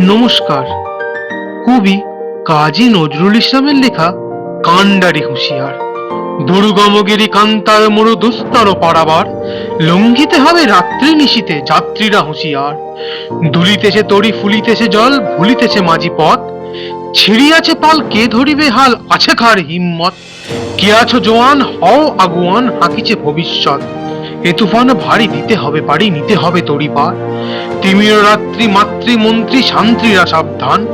নমস্কার। কবি কাজী নজরুল ইসলামের লেখা কান্ডারি হুঁশিয়ার। দুর্গমগিরি কান্তার মরু দুস্তর পারাবার, লঙ্ঘিতে হবে রাত্রি নিশীতে যাত্রীরা হুঁশিয়ার। দুলিতেছে তরি, ফুলিতেছে জল, ভুলিতেছে মাঝি পথ। ছিড়িয়াছে পাল, কে ধরিবে হাল, আছে কার হিম্মত? কে আছো জোয়ান, হও আগুয়ান, হাঁকিছে ভবিষ্যৎ। এ তুফান ভারী দিতে হবে পারি নিতে হবে তরি পার। তিমির রাত্রি, মাতৃ মন্ত্রী শান্ত্রীরা সাবধান।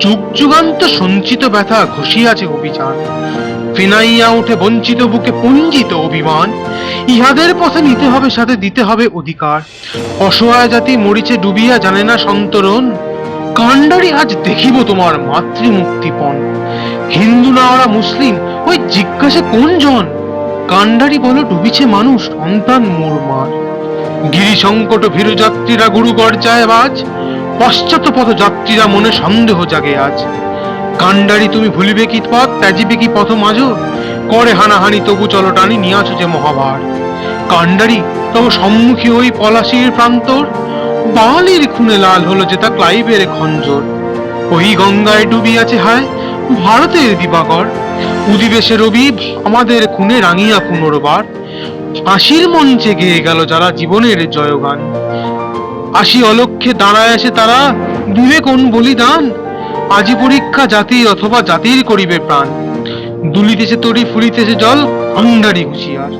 যুগ যুগান্ত সঞ্চিত ব্যথা ঘষিয়াছে অভিযান। ফিনাইয়া উঠে বঞ্চিত বুকে পুঞ্জিত অভিমান। ইহাদের পথে নিতে হবে, সাথে দিতে হবে অধিকার। অসহায় জাতি মরিচে ডুবিয়া জানে না সন্তরণ। কাণ্ডারি আজ দেখিব তোমার মাতৃ মুক্তিপণ হিন্দু না ওরা মুসলিম, ওই জিজ্ঞাসা কোন জন কাণ্ডারি বলো, ডুবিছে মানুষ, সন্তান মোর মার। গিরি সংকট ভীরু যাত্রীরা গুরু গর্জায় বাজ, পশ্চাৎ পথ যাত্রীরা মনে সন্দেহ জাগে আজ। কাণ্ডারি তুমি ভুলিবে কি পথ, ত্যাজিবে কি পথ মাঝ করে হানাহানি, তবু চলো টানি, নিয়াছ যে মহাভার। কাণ্ডারি, তব সম্মুখী ওই পলাশির প্রান্তর। বালির খুনে লাল হলো যে তা ক্লাইবের খঞ্জর। ওই গঙ্গায় ডুবিয়াছে হায়, ভারতের দিবাকর। উদিবেশে রবি, আমাদের খুনে রাঙিয়া পুনর্বার। আশির মঞ্চে গেয়ে গেল যারা জীবনের জয়গান। আশি অলক্ষে দাঁড়ায় আসে তারা দিবে কোন বলিদান? আজি পরীক্ষা জাতি অথবা জাতির করিবে প্রাণ। দুলিতেছে তরি, ফুলিতেছে জল অন্ধারি হুঁশিয়ার